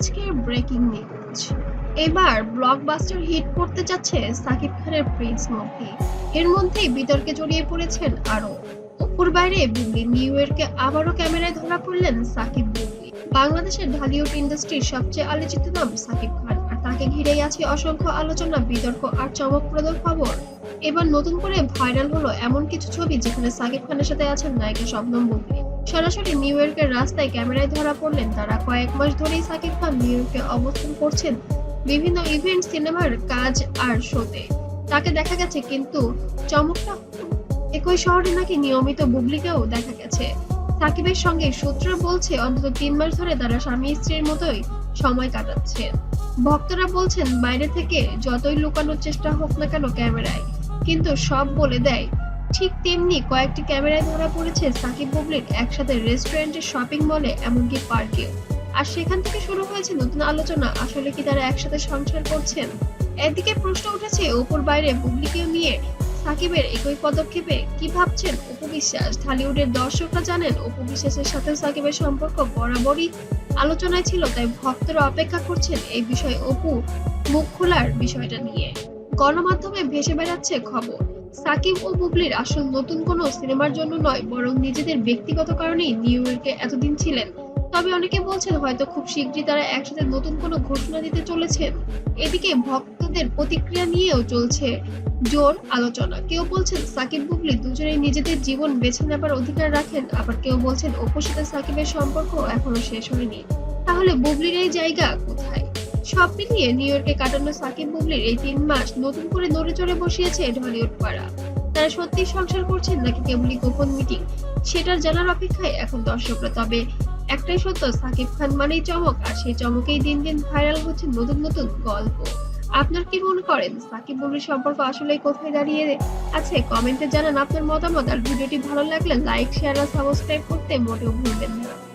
আজকের breaking news এবার blockbuster hit করতে যাচ্ছে সাকিব খানের প্রিন্স মুভি এর মধ্যেই বিতর্কে জড়িয়ে পড়েছেন আরও অপুর বাইরে বুবলি নিউ ইয়র্কে আবারও ক্যামেরায় ধরা পড়লেন সাকিব বুবলি বাংলাদেশের ঢালিউড ইন্ডাস্ট্রির সবচেয়ে আলোচিত নাম সাকিব খান। তাকে ঘিরেই আছে অসংখ্য আলোচনা, বিতর্ক আর চমকপ্রদ খবর। এবার নতুন করে ভাইরাল হলো এমন কিছু ছবি যেখানে সাকিব খানের সাথে আছেন নায়িকা শবনম বুবলি সরাসরি নিউ ইয়র্কের রাস্তায় ক্যামেরায় ধরা পড়লেন তারা। কয়েক মাস ধরেই সাকিব খান নিউ ইয়র্কে অবস্থান করছেন বিভিন্ন ইভেন্ট, সিনেমার কাজ আর শোতে। তাকে দেখা গেছে কিন্তু চমকটা একই শহরে নাকি নিয়মিত বুবলিকেও দেখা গেছে। সাকিবের সঙ্গে সূত্র বলছে, অন্তত তিন মাস ধরে তারা স্বামী স্ত্রীর মতোই সময় কাটাচ্ছে। ভক্তরা বলছেন, বাইরে থেকে যতই লুকানোর চেষ্টা হোক না কেন ক্যামেরায়। কিন্তু সব বলে দেয়, ঠিক তেমনি কয়েকটি ক্যামেরায় ধরা পড়েছে সাকিব বুবলির একসাথে রেস্টুরেন্টে শপিং মলে এমনকি পার্কেও আর সেখান থেকে শুরু হয়েছে নতুন আলোচনা, আসলে কি তারা একসাথে সংসার করছেন? এদিকে প্রশ্ন উঠেছে ওপর বাইরে বুবলিকেও নিয়ে সাকিবের একই পদক্ষেপে কি ভাবছেন অপু বিশ্বাস ঢালিউডের দর্শকরা জানেন অপু বিশ্বাসের সাথে সাকিবের সম্পর্ক বরাবরই আলোচনায় ছিল, তাই ভক্তরা অপেক্ষা করছেন এই বিষয়ে অপু মুখ খোলার বিষয়টা নিয়ে। গণমাধ্যমে ভেসে বেড়াচ্ছে খবর। সাকিব ও বুবলির আসল নতুন কোনো সিনেমার জন্য নয়, বরং নিজেদের ব্যক্তিগত কারণেই নিউ ইয়র্কে এতদিন ছিলেন। তবে অনেকে বলছেন হয়তো খুব শীঘ্রই তারা একসাথে নতুন কোনো ঘোষণা দিতে চলেছেন। এদিকে ভক্তদের প্রতিক্রিয়া নিয়েও চলছে জোর আলোচনা। কেউ বলছেন সাকিব বুবলি দুজনেই নিজেদের জীবন বেছে নেবার অধিকার রাখেন, আবার কেউ বলছেন অপুর সাথে সাকিবের সম্পর্ক এখনও শেষ হয়নি। তাহলে বুবলির এই জায়গা কোথায়? সব মিলিয়ে নিউ ইয়র্কে কাটানো সাকিব বুবলির এই তিন মাস নতুন করে নড়ে চড়ে বসিয়েছে ঢলিউড পাড়া। তারা সত্যি সংসার করছেন নাকি কেবলই গোপন মিটিং? সেটার জানার অপেক্ষায় এখন দর্শকরা, তবে একটাই সত্য, সাকিব খান মানেই চমক, আর সেই চমকেই দিন দিন ভাইরাল হচ্ছে নতুন নতুন গল্প। আপনার কি মনে করেন? সাকিব বুবলির সম্পর্ক আসলে কোথায় দাঁড়িয়ে আছে? কমেন্টে জানান আপনার মতামত। আর ভিডিওটি ভালো লাগলে লাইক, শেয়ার আর সাবস্ক্রাইব করতে মোটেও ভুলবেন না।